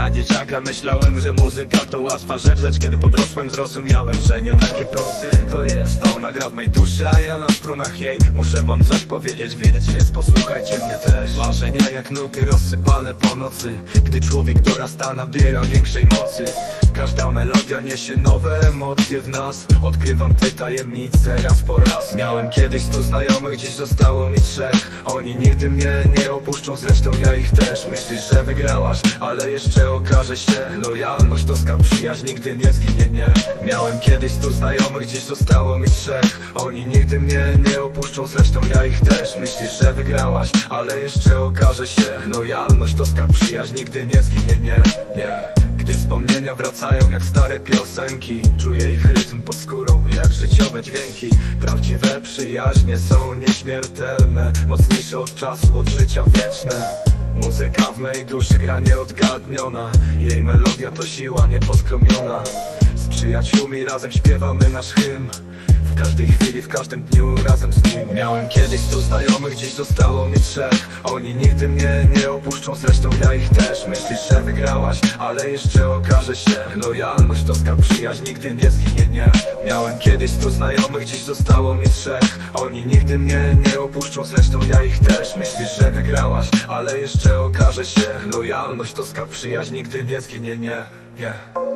Za dzieciaka. Myślałem, że muzyka to łatwa rzecz Lecz kiedy podrosłem zrozumiałem, że nie takie prosty To jest ona gra w mej duszy, a ja na strunach jej Muszę wam coś powiedzieć, wiedzieć więc posłuchajcie mnie też. Marzenia jak nuty rozsypane po nocy Gdy człowiek dorasta nabiera większej mocy. Każda melodia niesie nowe emocje w nas. Odkrywam te tajemnice raz po raz. Miałem kiedyś stu znajomych, dziś zostało mi trzech. Oni nigdy mnie nie opuszczą, zresztą ja ich też. Myślisz, że wygrałaś, ale jeszcze okaże się Lojalność to skarb przyjaźń, nigdy nie zginie, nie Miałem kiedyś stu znajomych, dziś zostało mi trzech. Oni nigdy mnie nie opuszczą, zresztą ja ich też. Myślisz, że wygrałaś, ale jeszcze okaże się Lojalność to skarb przyjaźń, nigdy nie zginie, nie, nie. Gdy wspomnienia wracają jak stare piosenki Czuję ich rytm pod skórą jak życiowe dźwięki. Prawdziwe przyjaźnie są nieśmiertelne Mocniejsze od czasu, od życia wieczne Muzyka w mej duszy gra nieodgadniona. Jej melodia to siła nieposkromiona przyjaciółmi razem śpiewamy nasz hymn. W każdej chwili, w każdym dniu razem z nim. Miałem kiedyś stu znajomych, dziś zostało mi trzech. Oni nigdy mnie nie opuszczą, zresztą ja ich też. Myślisz, że wygrałaś, ale jeszcze okaże się. Lojalność to skarb przyjaźń, nigdy nie zginie, nie. Miałem kiedyś stu znajomych, dziś zostało mi trzech. Oni nigdy mnie nie opuszczą, zresztą ja ich też. Myślisz, że wygrałaś, ale jeszcze okaże się. Lojalność to skarb przyjaźń, nigdy nie zginie, nie, nie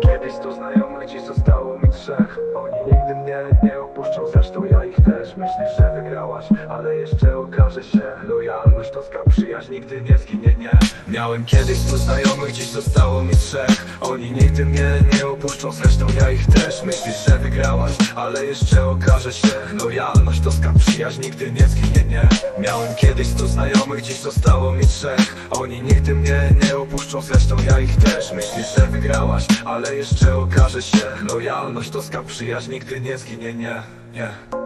Kiedyś stu znajomych, dziś zostało mi trzech. Oni nigdy mnie nie opuszczą, zresztą ja ich też. Myślisz, że wygrałaś, ale jeszcze okaże się. Lojalność to skarb przyjaźń, nigdy nie zginie, nie Miałem kiedyś stu znajomych, dziś zostało mi trzech. Oni nigdy mnie nie opuszczą, zresztą ja ich też. Myślisz, że wygrałaś, ale jeszcze okaże się. Lojalność to skarb przyjaźń, nigdy nie zginie, nie Miałem kiedyś stu znajomych, dziś zostało mi trzech. Oni nigdy mnie nie opuszczą, zresztą ja ich też. Myślisz, że wygrałaś, ale jeszcze okaże się. Lojalność to skarb przyjaźń, nigdy nie zginie, nie, nie